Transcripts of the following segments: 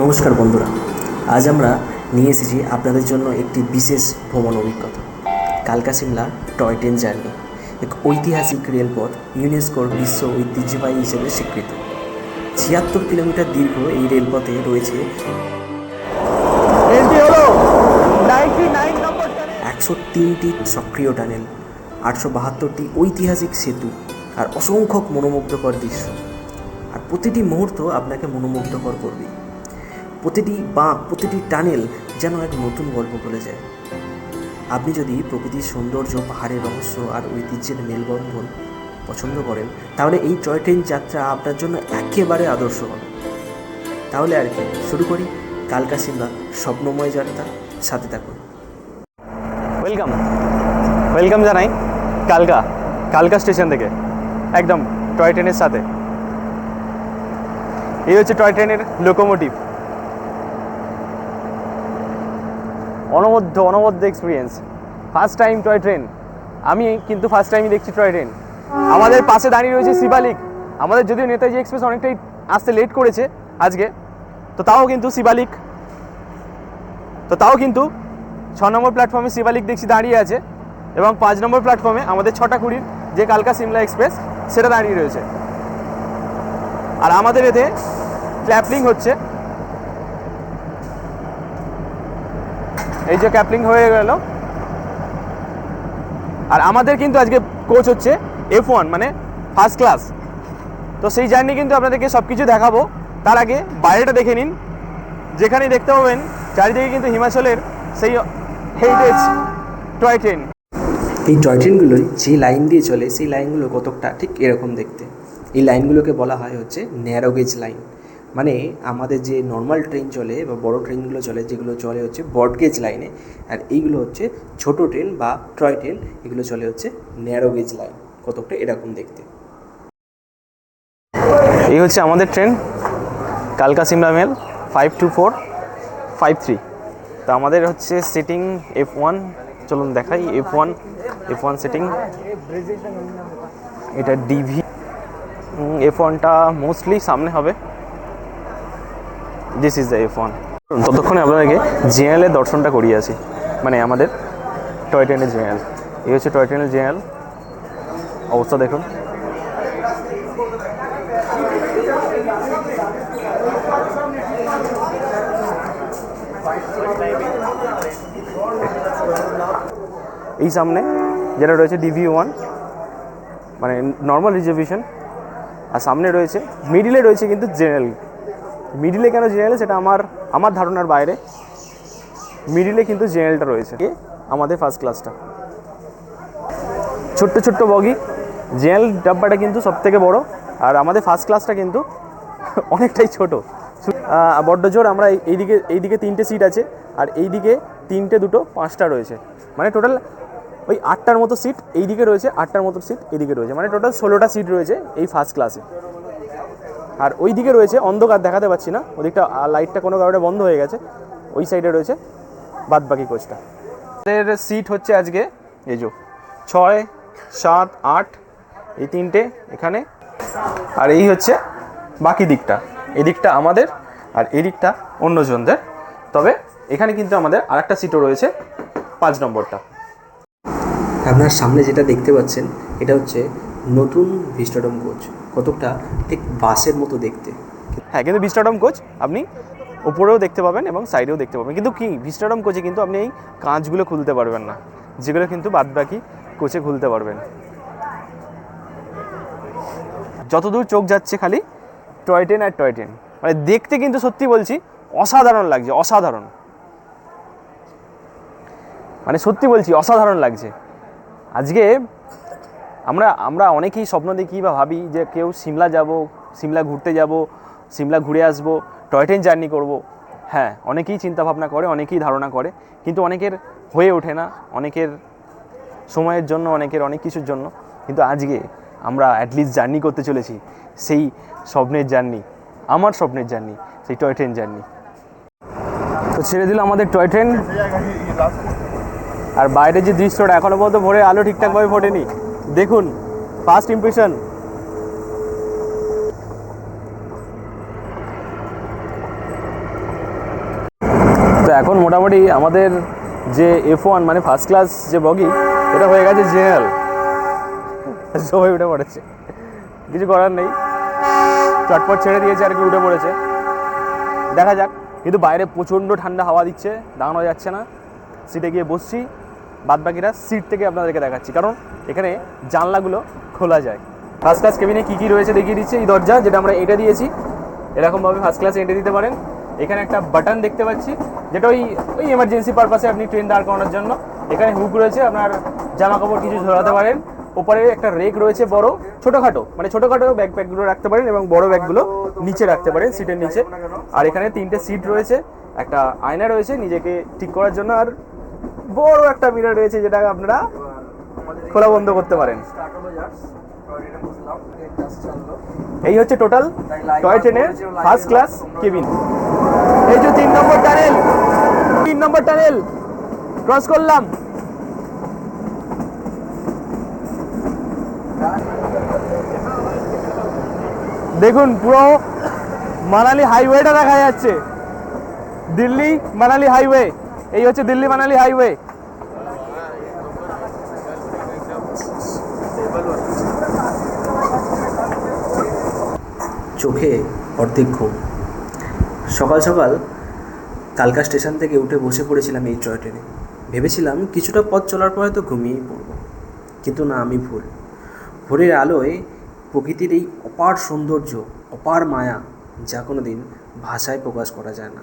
নমস্কার বন্ধুরা আজ আমরা নিয়ে এসেছি আপনাদের জন্য একটি বিশেষ ভ্রমণ অভিজ্ঞতা। কালকা সিমলা টয় ট্রেন জার্নি এক ঐতিহাসিক রেলপথ ইউনেস্কোর বিশ্ব ঐতিহ্যবাহী হিসেবে স্বীকৃত। ছিয়াত্তর কিলোমিটার দীর্ঘ এই রেলপথে রয়েছে একশো তিনটি সক্রিয় টানেল আটশো বাহাত্তরটি ঐতিহাসিক সেতু আর অসংখ্য মনোমুগ্ধকর দৃশ্য। আর প্রতিটি মুহূর্ত আপনাকে মনোমুগ্ধকর করবে। প্রতিটি বাঁক, প্রতিটি টানেল যেন এক নতুন গল্প বলে যায়। আপনি যদি প্রকৃতির সৌন্দর্য, পাহাড়ের রহস্য আর ঐতিহ্যের মেলবন্ধন পছন্দ করেন, তাহলে এই টয় ট্রেন যাত্রা আপনার জন্য একেবারে আদর্শ হবে। তাহলে আর কি, শুরু করি। কালকা সিমলা স্বপ্নময় যাত্রা, সাথে থাকুন। ওয়েলকাম। ওয়েলকাম জানাই কালকা কালকা স্টেশন থেকে। একদম টয় ট্রেনের সাথে। এই হচ্ছে টয় ট্রেনের লোকোমোটিভ। অনবদ্য অনবদ্য experience first time toy train আমি কিন্তু ফার্স্ট টাইমই দেখছি টয় ট্রেন আমাদের পাশে দাঁড়িয়ে রয়েছে শিবালিক। আমাদের যদিও নেতাজি এক্সপ্রেস অনেকটাই আসতে লেট করেছে আজকে। তো তাও কিন্তু শিবালিক। তো তাও কিন্তু ছ নম্বর প্ল্যাটফর্মে শিবালিক দেখছি দাঁড়িয়ে আছে এবং পাঁচ নম্বর প্ল্যাটফর্মে আমাদের ছটা কুড়ির যে কালকা সিমলা এক্সপ্রেস সেটা দাঁড়িয়ে রয়েছে। আর আমাদের এতে ক্ল্যাপলিং হচ্ছে এই যে ক্যাপলিং হয়ে গেল। আর আমাদের কিন্তু আজকে কোচ হচ্ছে এফ ওয়ান মানে ফার্স্ট ক্লাস তো সেই জার্নি কিন্তু আপনাদেরকে সব কিছু দেখাবো। তার আগে বাইরেটা দেখে নিন। যেখানেই দেখতে পাবেন, চারিদিকে কিন্তু হিমাচলের সেই হেরিটেজ টয় ট্রেন এই টয় ট্রেনগুলো যে লাইন দিয়ে চলে, সেই লাইনগুলো কতকটা ঠিক এরকম দেখতে। এই লাইনগুলোকে বলা হয় হচ্ছে ন্যারো গেজ লাইন মানে আমাদের যে নর্মাল ট্রেন চলে বা বড় ট্রেনগুলো চলে, যেগুলো চলে হচ্ছে ব্রডগেজ লাইনে আর এইগুলো হচ্ছে ছোট ট্রেন বা টয় ট্রেন এগুলো চলে হচ্ছে ন্যারো গেজ লাইন কতকটা এরকম দেখতে। এই হচ্ছে আমাদের ট্রেন কালকা Shimla mail five two four five three তো আমাদের হচ্ছে সিটিং এফ ওয়ান চলুন দেখাই F one F one sitting এটা ডিভি এফ ওয়ানটা মোস্টলি সামনে হবে। This is the F one ততক্ষণে আপনাদেরকে জেএলের দর্শনটা করিয়ে আছি মানে আমাদের টয় ট্রেনের জেএল। এই হচ্ছে টয় ট্রেনের জেএল। অবস্থা দেখুন। এই সামনে যেটা রয়েছে D V one normal reservation আর সামনে রয়েছে মিডিলে রয়েছে কিন্তু জেনারেল মিডিলে কেন জেনারেল, সেটা আমার আমার ধারণার বাইরে। মিডিলে কিন্তু জেনারেলটা রয়েছে। আমাদের ফার্স্ট ক্লাসটা ছোট্ট ছোট্ট বগি। জেনারেল ডাব্বাটা কিন্তু সব থেকে বড়, আর আমাদের ফার্স্ট ক্লাসটা কিন্তু অনেকটাই ছোট। বড্ড জোর, আমরা এই- এইদিকে এইদিকে তিনটে সিট আছে, আর এইদিকে তিনটে, দুটো, পাঁচটা রয়েছে। মানে টোটাল ওই আটটার মতো সিট এইদিকে রয়েছে, আটটার মতো সিট এদিকে রয়েছে। মানে টোটাল ষোলোটা সিট রয়েছে এই ফার্স্ট ক্লাসে আর ওই দিকে রয়েছে অন্ধকার দেখাতে পাচ্ছি না। ওদিকটা লাইটটা কোনো কারণে বন্ধ হয়ে গেছে। ওই সাইডে রয়েছে বাদ বাকি কোচটা আমাদের সিট হচ্ছে আজকে এই যে ছয়, সাত, আট, এই তিনটে এখানে। আর এই হচ্ছে বাকি দিকটা। এদিকটা আমাদের, আর এদিকটা অন্যজনদের। তবে এখানে কিন্তু আমাদের আরেকটা সিটও রয়েছে পাঁচ নম্বরটা। আপনার সামনে যেটা দেখতে পাচ্ছেন, এটা হচ্ছে নতুন ভিস্টাডম কোচ কতকটা ঠিক বাসের মতো দেখতে। হ্যাঁ কিন্তু ভিস্টাডম কোচ আপনি উপরেও দেখতে পাবেন এবং সাইডেও দেখতে পাবেন। কিন্তু কি ভিস্টাডম কোচে কিন্তু আপনি এই কাঁচগুলো খুলতে পারবেন না। যেগুলো কিন্তু বাদ বাকি কোচে খুলতে পারবেন। যতদূর চোখ যাচ্ছে খালি টয় ট্রেন আর টয় ট্রেন মানে দেখতে কিন্তু সত্যি বলছি, অসাধারণ লাগছে, অসাধারণ। মানে সত্যি বলছি, অসাধারণ লাগছে। আজকে আমরা আমরা অনেকেই স্বপ্ন দেখি বা ভাবি যে কেউ সিমলা যাব, সিমলা ঘুরতে যাব, সিমলা ঘুরে আসব, টয় ট্রেন জার্নি করব। হ্যাঁ অনেকেই চিন্তা ভাবনা করে, অনেকেই ধারণা করে, কিন্তু অনেকের হয়ে ওঠে না, অনেকের সময়ের জন্য, অনেকের অনেক কিছুর জন্য। কিন্তু আজকে আমরা অ্যাটলিস্ট জার্নি করতে চলেছি, সেই স্বপ্নের জার্নি, আমার স্বপ্নের জার্নি, সেই টয় ট্রেন জার্নি। তো ছেড়ে দিল আমাদের টয় ট্রেন। আর বাইরে যে দৃশ্যটা এখনও পর্যন্ত ভোরে আলো ঠিকঠাকভাবে ফোটেনি। দেখুন ফার্স্ট ইমপ্রেশন এখন মোটামুটি আমাদের যে এফ ওয়ান মানে ফার্স্ট ক্লাস যে বগি, এটা হয়ে গেছে জেনারেল। সবাই উঠে পড়েছে। কিছু করার নেই। চটপট ছেড়ে দিয়েছে আর কি উঠে পড়েছে। দেখা যাক। কিন্তু বাইরে প্রচণ্ড ঠান্ডা হাওয়া দিচ্ছে, দাঁড়ানো যাচ্ছে না। সিটে গিয়ে বসছি। বাদ বাকিরা সিট থেকে আপনাদেরকে দেখাচ্ছি। কারণ এখানে জানলাগুলো খোলা যায়। ফার্স্ট ক্লাস কেবিনে কী কী রয়েছে দেখিয়ে দিচ্ছে এই দরজা, যেটা আমরা এটা দিয়েছি। এরকমভাবে ফার্স্ট ক্লাসে এঁটে দিতে পারেন। এখানে একটা বাটন দেখতে পাচ্ছি, যেটা ওই ওই এমার্জেন্সি পারপাসে আপনি ট্রেন দাঁড় করানোর জন্য। এখানে হুক রয়েছে, আপনার জামা কাপড় কিছু ঝোলাতে পারেন। ওপরে একটা রেক রয়েছে বড়, ছোটোখাটো। মানে ছোটোখাটো ব্যাগ প্যাকগুলো রাখতে পারেন এবং বড় ব্যাগগুলো নিচে রাখতে পারেন সিটের নিচে। আর এখানে তিনটে সিট রয়েছে, একটা আয়না রয়েছে নিজেকে ঠিক করার জন্য। আর বড় একটা মিরর রয়েছে যেটা আপনারা খোলা বন্ধ করতে পারেন। এই হচ্ছে টোটাল টয় ট্রেনের ফার্স্ট ক্লাস কেবিন এই যে তিন নম্বর টানেল তিন নম্বর টানেল ক্রস করলাম। দেখুন, পুরো মানালি হাইওয়েটা দেখা যাচ্ছে। দিল্লি মানালি হাইওয়ে এই হচ্ছে দিল্লি মানালি হাইওয়ে। চোখে অর্ধেক ঘুম। সকাল সকাল কালকা স্টেশন থেকে উঠে বসে পড়েছিলাম এই টয় ট্রেনে। ভেবেছিলাম কিছুটা পথ চলার পরে তো ঘুমিয়েই পড়ব। কিন্তু না, আমি ভুল। ভোরের আলোয় প্রকৃতির এই অপার সৌন্দর্য, অপার মায়া যা কোনো দিন ভাষায় প্রকাশ করা যায় না।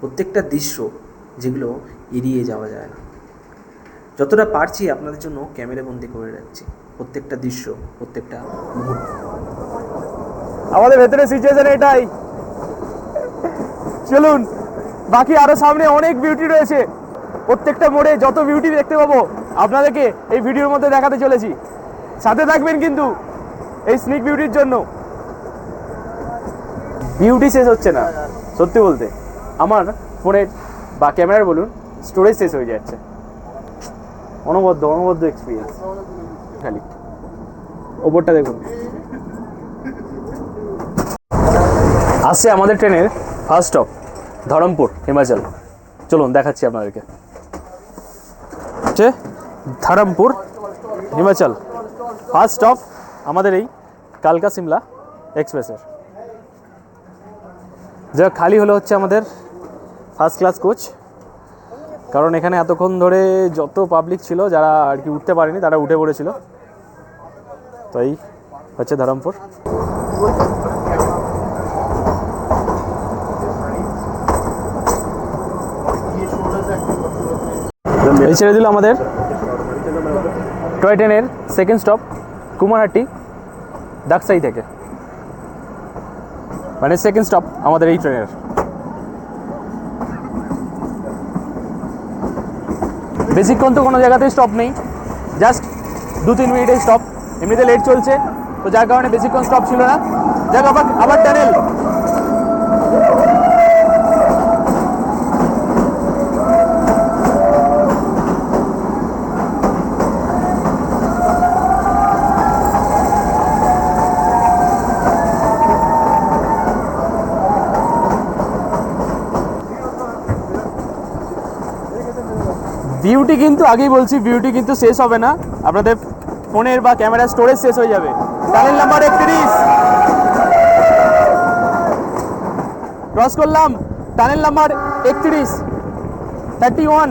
প্রত্যেকটা দৃশ্য যেগুলো এড়িয়ে যাওয়া যায় না। যতটা পারছি আপনাদের জন্য ক্যামেরা বন্দি করে রাখছি, প্রত্যেকটা দৃশ্য, প্রত্যেকটা মুহূর্ত। আমাদের ভেতরে সিচুয়েশন এটাই। চলুন, বাকি আরও সামনে অনেক বিউটি রয়েছে। প্রত্যেকটা মোড়ে যত বিউটি দেখতে পাবো, আপনাদেরকে এই ভিডিওর মধ্যে দেখাতে চলেছি। সাথে থাকবেন কিন্তু এই স্নিক বিউটির জন্য। বিউটি শেষ হচ্ছে না, সত্যি বলতে। আমার ফোনের বা ক্যামেরার বলুন স্টোরেজ শেষ হয়ে যাচ্ছে। অনবদ্য অনবদ্য এক্সপিরিয়েন্স খালি। ওপরটা দেখুন। আসছে আমাদের ট্রেনের ফার্স্ট স্টপ ধরমপুর, হিমাচল। চলুন, দেখাচ্ছি আপনাদেরকে। হচ্ছে ধরমপুর, হিমাচল। ফার্স্ট স্টপ আমাদের এই কালকা সিমলা এক্সপ্রেসের যা খালি হলো হচ্ছে আমাদের ফার্স্ট ক্লাস কোচ। কারণ এখানে এতক্ষণ ধরে যত পাবলিক ছিল, যারা আর কি উঠতে পারেনি, তারা উঠে পড়েছিল। তো এই হচ্ছে ধরমপুর। এই ছেড়ে দিল আমাদের টয় ট্রেনের সেকেন্ড স্টপ কুমারহাটি ডাকসাই থেকে। মানে সেকেন্ড স্টপ আমাদের এই ট্রেনের বেশিক্ষণ তো কোনো জায়গাতেই স্টপ নেই। জাস্ট দু, তিন মিনিটেই স্টপ এমনিতে লেট চলছে। তো যার কারণে বেশিক্ষণ স্টপ ছিল না। যাক, আবার আবার টানেল বিউটি কিন্তু আগেই বলছি ভিউটি কিন্তু শেষ হবে না। আপনাদের ফোনের বা ক্যামেরার স্টোরেজ শেষ হয়ে যাবে। টানেল নাম্বার একত্রিশ। ক্রস করলাম টানেল নাম্বার একত্রিশ। থার্টি ওয়ান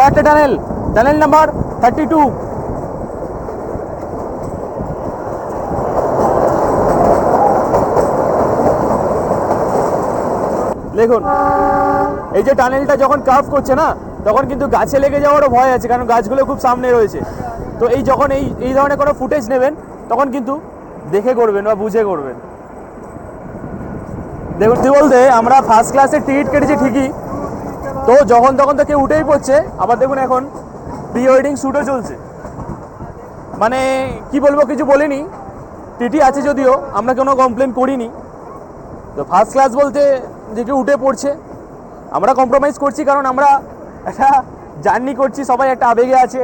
আবার একটা tunnel tunnel number thirty two দেখুন, এই যে টানেলটা যখন কার্ভ করছে না, তখন কিন্তু গাছে লেগে যাওয়ারও ভয় আছে, কারণ গাছগুলো খুব সামনে রয়েছে। তো এই যখন এই এই ধরনের কোনো ফুটেজ নেবেন, তখন কিন্তু দেখে করবেন বা বুঝে করবেন। দেখুন বলতে, আমরা ফার্স্ট ক্লাসের টিকিট কেটেছি ঠিকই তো যখন তখন তো কেউ উঠেই পড়ছে। আবার দেখুন এখন প্রি ওয়েডিং শ্যুটও চলছে। মানে কি বলব, কিছু বলিনি। টিটি আছে যদিও, আমরা কোনো কমপ্লেন করিনি। তো ফার্স্ট ক্লাস বলতে যে কেউ উঠে পড়ছে। আমরা কম্প্রোমাইজ করছি, কারণ আমরা একটা জার্নি করছি, সবাই একটা আবেগে আছে।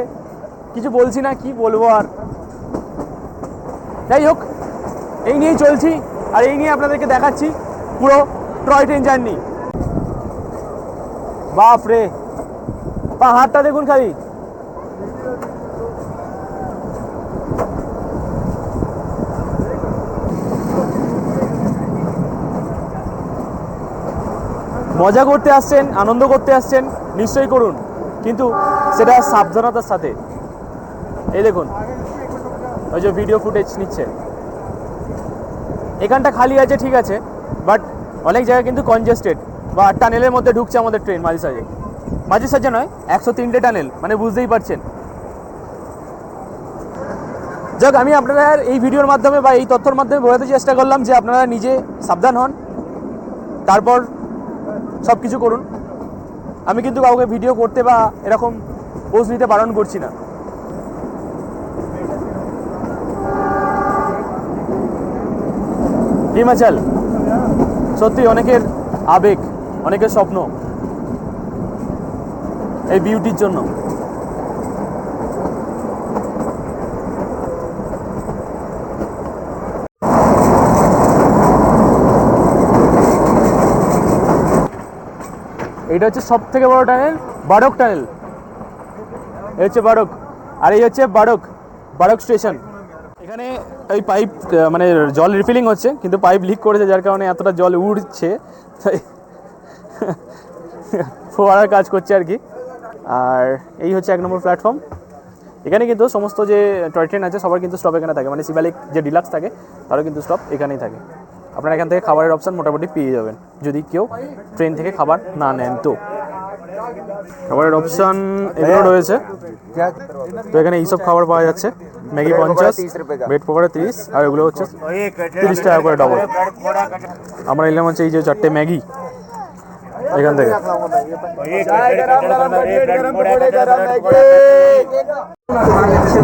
কিছু বলছি না, কি বলব আর। যাই হোক, এই নিয়েই চলছি। আর এই নিয়ে আপনাদেরকে দেখাচ্ছি পুরো টয় ট্রেন জার্নি বাপ রে পাহাড়টা দেখুন খালি। মজা করতে আসছেন, আনন্দ করতে আসছেন, নিশ্চয়ই করুন। কিন্তু সেটা সাবধানতার সাথে। এই দেখুন, ওই যে ভিডিও ফুটেজ নিচ্ছে। এখানটা খালি আছে, ঠিক আছে বাট অনেক জায়গায় কিন্তু কনজেস্টেড বা টানেলের মধ্যে ঢুকছে আমাদের ট্রেন মাঝে সাঝে মাঝে সাঝে নয়, একশো তিনটে টানেল মানে বুঝতেই পারছেন। যাক, আমি আপনাদের এই ভিডিওর মাধ্যমে বা এই তথ্যর মাধ্যমে বোঝাতে চেষ্টা করলাম যে আপনারা নিজে সাবধান হন, তারপর সব কিছু করুন। আমি কিন্তু কাউকে ভিডিও করতে বা এরকম পোজ নিতে বারণ করছি না। হিমাচল সত্যি অনেকের আবেগ। অনেকের স্বপ্ন এই বিউটির জন্য। এটা হচ্ছে সব থেকে বড় টানেল বারক টানেল এই হচ্ছে বারক। আর এই হচ্ছে বারক বারক স্টেশন এখানে এই পাইপ মানে জল রিফিলিং হচ্ছে, কিন্তু পাইপ লিক করেছে, যার কারণে এতটা জল উড়ছে। তাই ফোয়ারার কাজ করছে আর কি। আর এই হচ্ছে এক নম্বর প্ল্যাটফর্ম এখানে কিন্তু সমস্ত যে টয় ট্রেন আছে সবার কিন্তু স্টপ এখানে থাকে। মানে শিবালিক যে ডিলাক্স থাকে তারও কিন্তু স্টপ এখানেই থাকে। আপনারা এখান থেকে খাবারের অপশান মোটামুটি পেয়ে যাবেন। যদি কেউ ট্রেন থেকে খাবার না নেন তো। খাবারের অপশান এগুলো রয়েছে। তো এখানে এইসব খাবার পাওয়া যাচ্ছে। ম্যাগি পঞ্চাশ ব্রেড পকোড়া তিরিশ আর এগুলো হচ্ছে তিরিশ টাকা করে ডবল আমরা নিলাম হচ্ছে এই যে চারটে ম্যাগি এখান থেকে।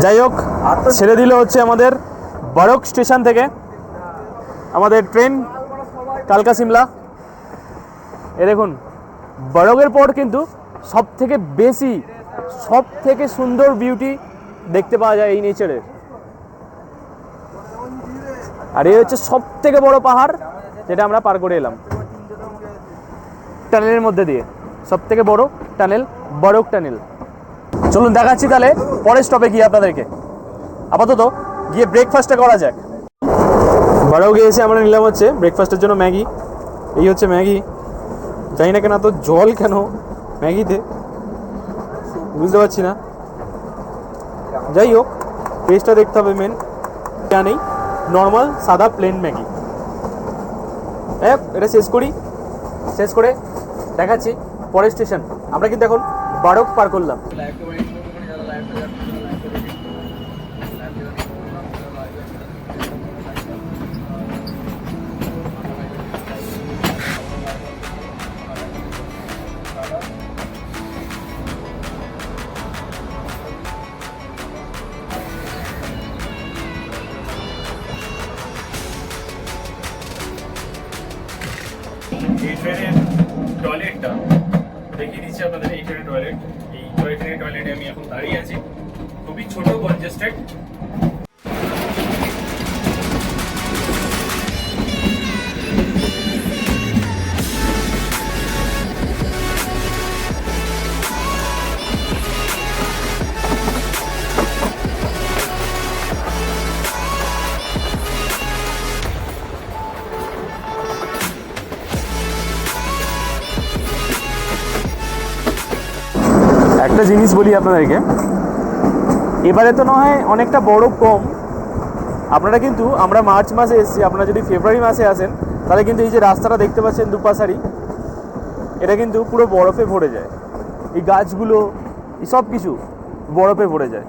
যাই হোক, ছেড়ে দিল হচ্ছে আমাদের বড়ক স্টেশন থেকে। আমাদের ট্রেন, কালকা সিমলা। এ দেখুন, বড়কের পর কিন্তু সব থেকে বেশি সব থেকে সুন্দর বিউটি দেখতে পাওয়া যায় এই নেচারের আর এই হচ্ছে সব থেকে বড় পাহাড় যেটা আমরা পার করে এলাম। টানেলের মধ্যে দিয়ে। সব থেকে বড় টানেল বড়ক টানেল। চলুন দেখাচ্ছি তাহলে পরের স্টপে গিয়ে আপনাদেরকে। আপাতত গিয়ে ব্রেকফাস্টটা করা যাক। বড়ও গিয়ে এসে আমরা নিলাম হচ্ছে ব্রেকফাস্টের জন্য ম্যাগি। এই হচ্ছে ম্যাগি। জানি না কেন তো জল কেন ম্যাগিতে। বুঝতে পারছি না। যাই হোক টেস্টটা দেখতে হবে মেন নেই নর্মাল সাদা প্লেন ম্যাগি। হ্যাঁ এটা শেষ করি। শেষ করে দেখাচ্ছি পরের স্টেশন আমরা কিন্তু এখন বারক পার করলাম। টয়লেটে আমি এখন দাঁড়িয়ে আছি। খুবই ছোট কনজেস্টেড একটা জিনিস বলি আপনাদেরকে। এবারে তো নয়, অনেকটা বড় কম। আপনারা কিন্তু, আমরা মার্চ মাসে এসেছি, আপনারা যদি ফেব্রুয়ারি মাসে আসেন, তাহলে কিন্তু এই যে রাস্তাটা দেখতে পাচ্ছেন দুপাশারি, এটা কিন্তু পুরো বরফে ভরে যায়। এই গাছগুলো, এই সব কিছু বরফে ভরে যায়।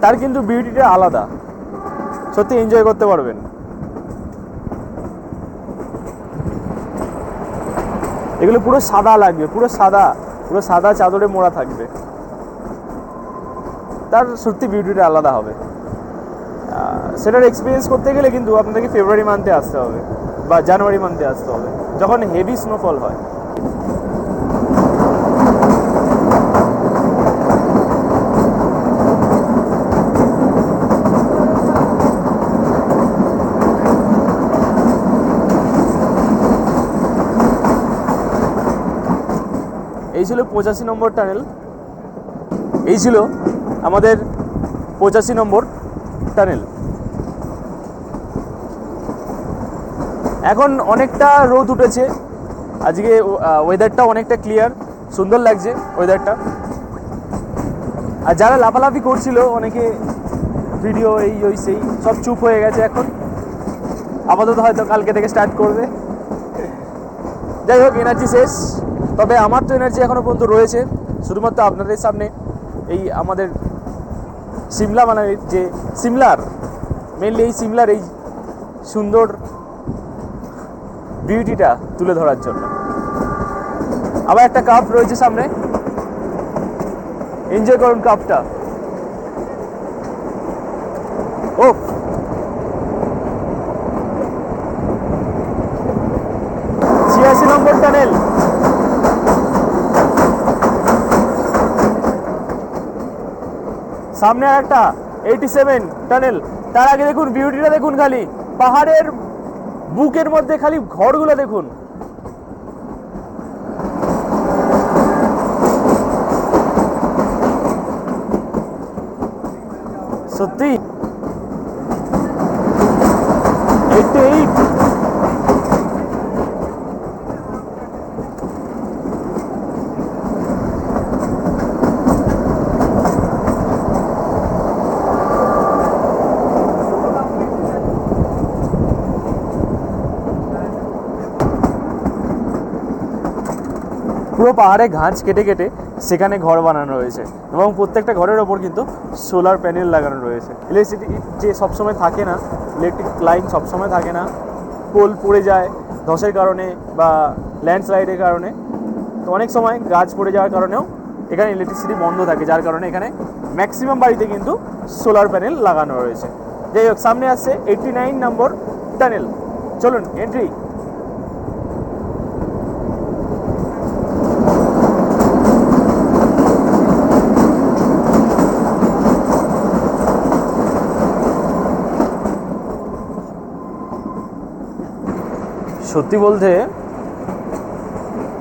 তার কিন্তু বিউটিটা আলাদা। সত্যি এনজয় করতে পারবেন। এগুলো পুরো সাদা লাগবে, পুরো সাদা। পুরো সাদা চাদরে মোড়া থাকবে। তার সত্যি বিউটিটা আলাদা হবে। সেটার এক্সপিরিয়েন্স করতে গেলে কিন্তু আপনাদেরকে ফেব্রুয়ারি মান্থে আসতে হবে বা জানুয়ারি মান্থে আসতে হবে। যখন হেভি স্নোফল হয় ছিল পঁচাশি নম্বর টানেল। এই ছিল আমাদের পঁচাশি নম্বর টানেল। এখন অনেকটা রোদ উঠেছে। আজকে ওয়েদারটা অনেকটা ক্লিয়ার সুন্দর লাগছে ওয়েদারটা আর যারা লাফালাফি করছিল, অনেকে ভিডিও এই, ওই, সেই, সব চুপ হয়ে গেছে এখন। আপাতত হয়তো কালকে থেকে স্টার্ট করবে। যাই হোক এনার্জি শেষ। তবে আমার তো এনার্জি এখনও পর্যন্ত রয়েছে। শুধুমাত্র আপনাদের সামনে এই আমাদের সিমলা মানালির যে সিমলার মেনলি এই সিমলার এই সুন্দর বিউটিটা তুলে ধরার জন্য। আবার একটা কাপ রয়েছে সামনে। এনজয় করুন কাপটা ও ছিয়াশি নম্বর টানেল সামনে আর একটা এইটি সেভেন টানেল তার আগে দেখুন বিউটিটা দেখুন খালি। পাহাড়ের বুকের মধ্যে খালি ঘরগুলো দেখুন। সত্যি এইটি এইট পুরো পাহাড়ে ঘাঁচ কেটে কেটে সেখানে ঘর বানানো রয়েছে এবং প্রত্যেকটা ঘরের ওপর কিন্তু সোলার প্যানেল লাগানো রয়েছে। ইলেকট্রিসিটি যে সবসময় থাকে না ইলেকট্রিক লাইন সবসময় থাকে না, পোল পড়ে যায় ধসের কারণে বা ল্যান্ডস্লাইডের কারণে। তো অনেক সময় গাছ পড়ে যাওয়ার কারণেও এখানে ইলেকট্রিসিটি বন্ধ থাকে, যার কারণে এখানে ম্যাক্সিমাম বাড়িতে কিন্তু সোলার প্যানেল লাগানো রয়েছে। যাই হোক, সামনে আসছে এইটটি নাইন নম্বর টানেল চলুন এন্ট্রি সত্যি বলতে,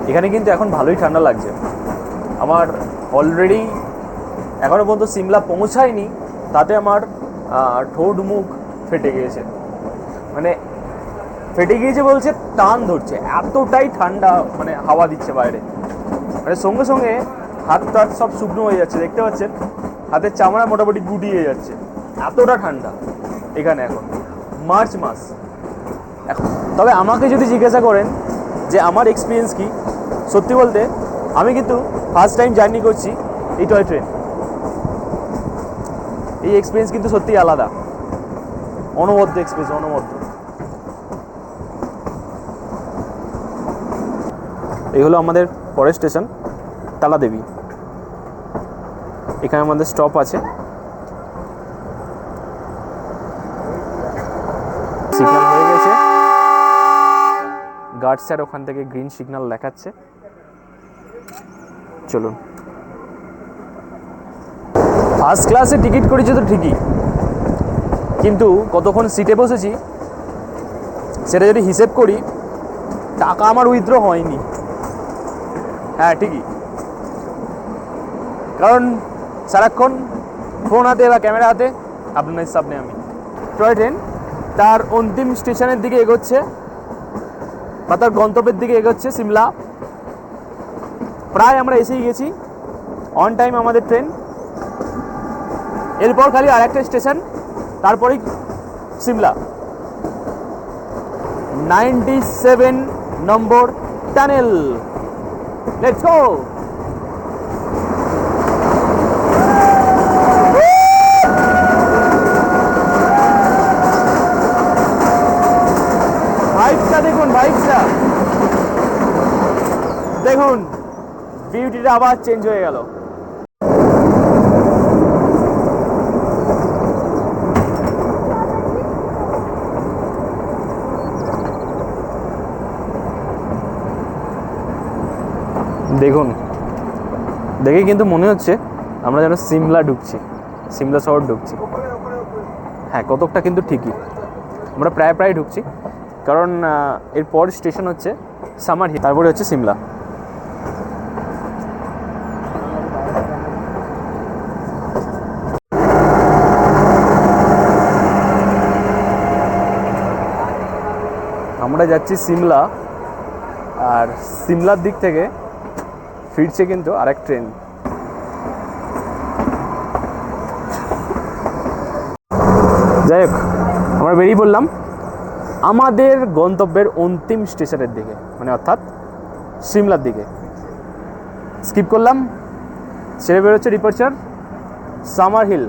এখানে কিন্তু এখন ভালোই ঠান্ডা লাগছে। আমার অলরেডি এখনও পর্যন্ত সিমলা পৌঁছায়নি, তাতে আমার ঠোঁট মুখ ফেটে গিয়েছে। মানে ফেটে গিয়েছে বলছে, টান ধরছে। এতটাই ঠান্ডা মানে হাওয়া দিচ্ছে বাইরে। মানে সঙ্গে সঙ্গে হাত টাত সব শুকনো হয়ে যাচ্ছে, দেখতে পাচ্ছেন? হাতের চামড়া মোটামুটি গুটিয়ে যাচ্ছে। এতটা ঠান্ডা এখানে এখন। মার্চ মাস। তবে আমাকে যদি জিজ্ঞাসা করেন যে আমার এক্সপিরিয়েন্স কি, সত্যি বলতে আমি কিন্তু ফার্স্ট টাইম জার্নি করছি এই টয় ট্রেন এই এক্সপিরিয়েন্স কিন্তু সত্যিই আলাদা। অনবদ্য এক্সপিরিয়েন্স অনবদ্য। এই হলো আমাদের পরের স্টেশন তালাদেবী। এখানে আমাদের স্টপ আছে সিগন্যাল হয়ে গেছে গার্ড স্যার ওখান থেকে গ্রিন সিগন্যাল দেখাচ্ছে। চলুন। ফার্স্ট ক্লাসে টিকিট করেছি তো ঠিকই। কিন্তু কতক্ষণ সিটে বসেছি, সেটা যদি হিসেব করি, টাকা আমার উইথড্র হয়নি। হ্যাঁ ঠিকই। কারণ সারাক্ষণ ফোন হাতে বা ক্যামেরা হাতে, আপনার সামনে আমি। টয় ট্রেন তার অন্তিম স্টেশনের দিকে এগোচ্ছে। বা তার গন্তব্যের দিকে এগোচ্ছে সিমলা। প্রায় আমরা এসেই গেছি। অন টাইম আমাদের ট্রেন এরপর খালি আর একটা স্টেশন তারপরেই Shimla. Ninety seven number tunnel let's go পরবর্তীতে আবার চেঞ্জ হয়ে গেল। দেখুন, দেখে কিন্তু মনে হচ্ছে আমরা যেন সিমলা ঢুকছি, সিমলা শহর ঢুকছি। হ্যাঁ কতকটা কিন্তু ঠিকই। আমরা প্রায় প্রায় ঢুকছি, কারণ এরপর স্টেশন হচ্ছে সামারহি তারপরে হচ্ছে সিমলা। যাচ্ছি সিমলা। আর সিমলার দিক থেকে ফিরছে কিন্তু আরেক ট্রেন। যাই হোক, আমরা বেরিয়ে পড়লাম আমাদের গন্তব্যের অন্তিম স্টেশনের দিকে মানে অর্থাৎ সিমলার দিকে। স্কিপ করলাম ছেড়ে বেরোচ্ছে রিপার্চার সামার হিল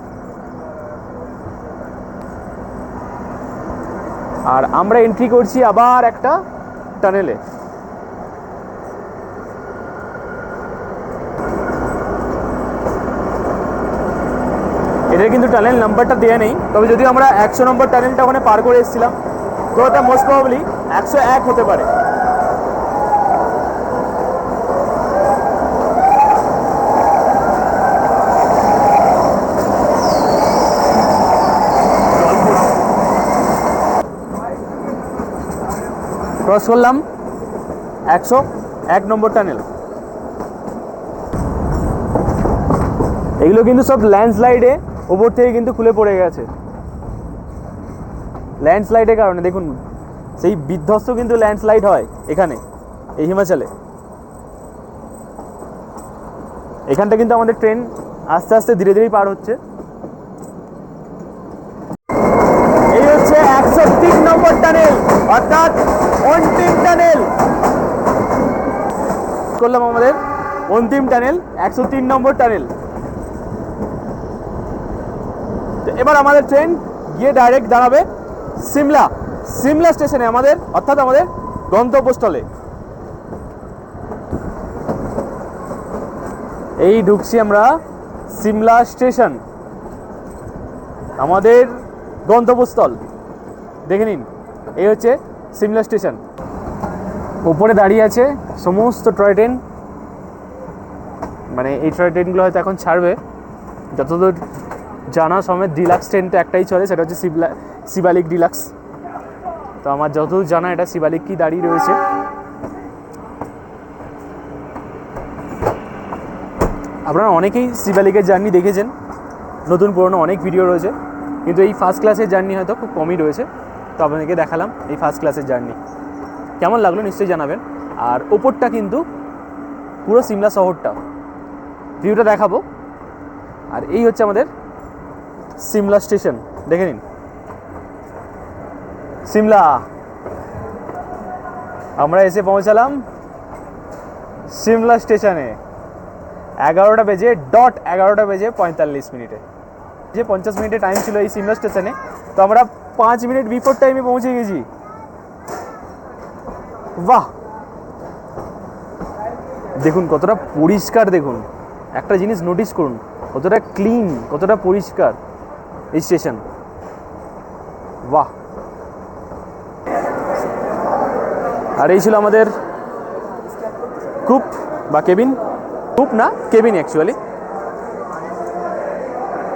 আর আমরা এন্ট্রি করছি আবার একটা টানেলে এটা কিন্তু টানেল নাম্বারটা দেওয়া নেই, তবে যদি আমরা একশো নম্বর টানেলটা ওখানে পার করে এসেছিলাম তো ওটা মোস্ট প্রবাবলি একশো এক হতে পারে। ক্রস করলাম। একশো, এক নম্বর টানেল এগুলো কিন্তু সব ল্যান্ডস্লাইডে ওপর থেকে কিন্তু খুলে পড়ে গেছে। ল্যান্ডস্লাইডের কারণে, দেখুন, সেই বিধ্বস্ত কিন্তু ল্যান্ডস্লাইড হয় এখানে, এই হিমাচলে। এখানটা কিন্তু আমাদের ট্রেন আস্তে আস্তে ধীরে ধীরে পার হচ্ছে এই হচ্ছে একশো তিন নম্বর টানেল অর্থাৎ অন্তিম টানেল। করলাম আমাদের অন্তিম টানেল একশো তিন নম্বর টানেল। এবার আমাদের ট্রেন গিয়ে ডাইরেক্ট দাঁড়াবে সিমলা। সিমলা স্টেশনে আমাদের, অর্থাৎ আমাদের গন্তব্যস্থলে। এই ঢুকছি আমরা সিমলা স্টেশন আমাদের গন্তব্যস্থল। দেখে নিন, এই হচ্ছে সিমলা স্টেশন উপরে দাঁড়িয়ে আছে সমস্ত টয় ট্রেন। মানে এই টয় ট্রেনগুলো হয়তো এখন ছাড়বে। যতদূর জানা সমেত ডিলাক্স ট্রেনটা একটাই চলে, সেটা হচ্ছে শিবলা, শিবালিক ডিলাক্স। তো আমার যতদূর জানা এটা শিবালিক কি দাঁড়িয়ে রয়েছে। আপনারা অনেকেই শিবালিকের জার্নি দেখেছেন। নতুন পুরনো অনেক ভিডিও রয়েছে। কিন্তু এই ফার্স্ট ক্লাসের জার্নি হয়তো খুব কমই রয়েছে। তো আপনাদেরকে দেখালাম এই ফার্স্ট ক্লাসের জার্নি। কেমন লাগল নিশ্চয়ই জানাবেন। আর ওপরটা কিন্তু পুরো সিমলা শহরটা। ভিউটা দেখাবো। আর এই হচ্ছে আমাদের সিমলা স্টেশন। দেখে নিন। সিমলা। আমরা এসে পৌঁছালাম সিমলা স্টেশনে। এগারোটা বেজে ডট এগারোটা বেজে পঁয়তাল্লিশ মিনিটে। যে পঞ্চাশ মিনিটে টাইম ছিল এই সিমলা স্টেশনে। তো আমরা পাঁচ মিনিট বিফোর টাইমে পৌঁছে গেছি। বাহ। দেখুন কতটা পরিষ্কার দেখুন। একটা জিনিস নোটিস করুন, কতটা ক্লিন কতটা পরিষ্কার এই স্টেশন বাহ। আর এই ছিল আমাদের কুপ বা কেবিন কুপ না কেবিন অ্যাকচুয়ালি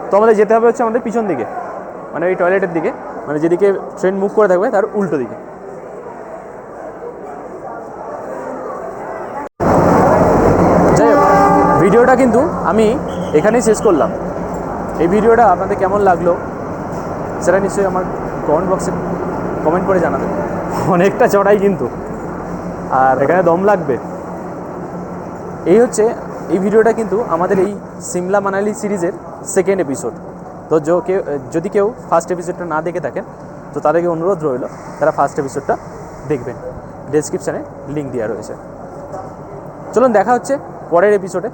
তো আমাদের যেতে হবে হচ্ছে আমাদের পিছন দিকে মানে ওই টয়লেটের দিকে। মানে যেদিকে ট্রেন মুভ করে থাকবে তার উল্টো দিকে যাই হোক ভিডিওটা কিন্তু আমি এখানেই শেষ করলাম। এই ভিডিওটা আপনাদের কেমন লাগল সেটা নিশ্চয়ই আমার কমেন্ট বক্সে কমেন্ট করে জানাবেন। অনেকটা চড়াই কিন্তু। আর এখানে দম লাগবে। এই হচ্ছে, এই ভিডিওটা কিন্তু আমাদের এই সিমলা মানালি সিরিজের সেকেন্ড এপিসোড তো যো কেউ, যদি কেউ ফার্স্ট এপিসোডটা না দেখে থাকেন, তো তাদেরকে অনুরোধ রইল, তারা ফার্স্ট এপিসোডটা দেখবেন। ডেসক্রিপশানে লিঙ্ক দেওয়া রয়েছে। চলুন দেখা হচ্ছে পরের এপিসোডে